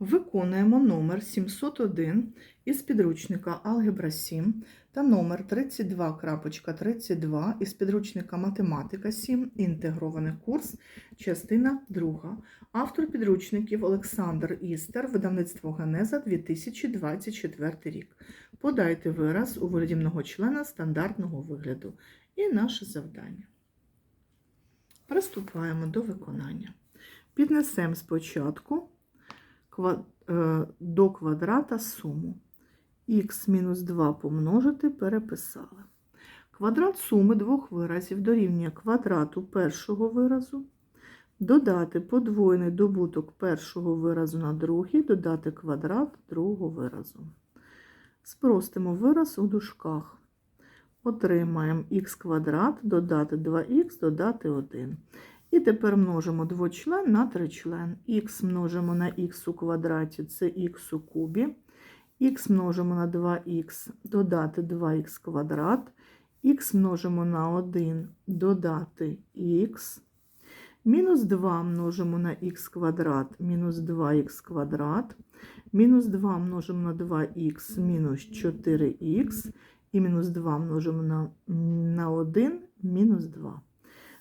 Виконуємо номер 701 із підручника Алгебра 7 та номер 32.32 із підручника Математика 7, інтегрований курс, частина 2. Автор підручників Олександр Істер, видавництво Генеза 2024 рік. Подайте вираз у вигляді многочлена стандартного вигляду. І наше завдання. Приступаємо до виконання. Піднесемо спочатку до квадрата суму. х мінус 2 помножити переписали. Квадрат суми двох виразів дорівнює квадрату першого виразу, додати подвоєний добуток першого виразу на другий, додати квадрат другого виразу. Спростимо вираз у дужках. Отримаємо х квадрат, додати 2х, додати 1. І тепер множимо двочлен на тричлен. х множимо на х у квадраті, це х у кубі. х множимо на 2х, додати 2х квадрат. х множимо на 1, додати х. Мінус 2 множимо на х квадрат, мінус 2х квадрат. Мінус 2 множимо на 2х, мінус 4х. І мінус 2 множимо на, на 1, мінус 2.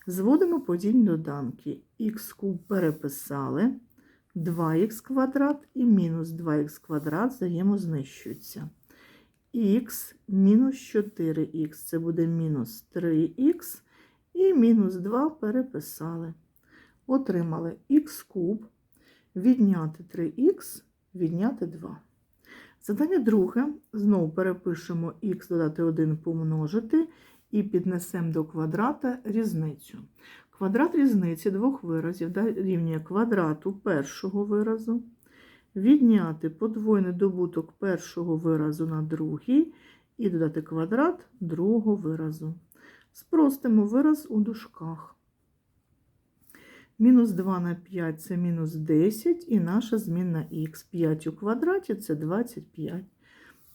Зводимо подільні доданки. х куб переписали, 2х квадрат і мінус 2х квадрат взаємознищуються. х мінус 4х це буде мінус 3х і мінус 2 переписали. Отримали х куб, відняти 3х, відняти 2. Задання друге. Знову перепишемо х додати 1 помножити і піднесемо до квадрата різницю. Квадрат різниці двох виразів дорівнює квадрату першого виразу, відняти подвоєний добуток першого виразу на другий і додати квадрат другого виразу. Спростимо вираз у дужках. Мінус 2 на 5 це мінус 10, і наша змінна х. 5 у квадраті це 25.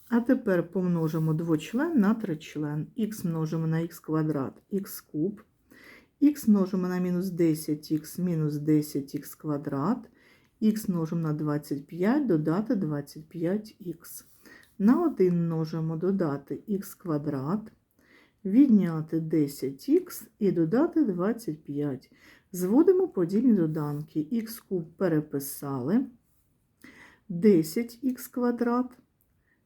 А тепер помножимо двочлен на тричлен. х множимо на х квадрат, х куб. х множимо на мінус 10х, мінус 10х квадрат. х множимо на 25, додати 25х. На 1 множимо додати х квадрат, відняти 10х і додати 25. Зводимо подільні доданки. х куб переписали, 10х квадрат,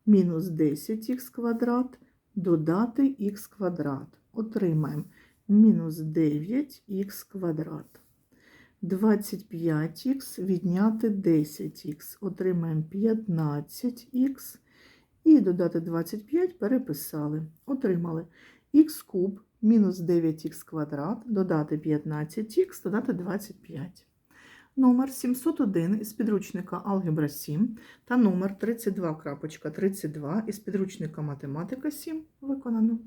мінус 10х квадрат, додати х квадрат. Отримаємо мінус 9х квадрат. 25х відняти 10х. Отримаємо 15х. І додати 25 переписали. Отримали х куб мінус 9х квадрат, додати 15х, додати 25. Номер 701 із підручника Алгебра 7 та номер 32.32 із підручника Математика 7 виконано.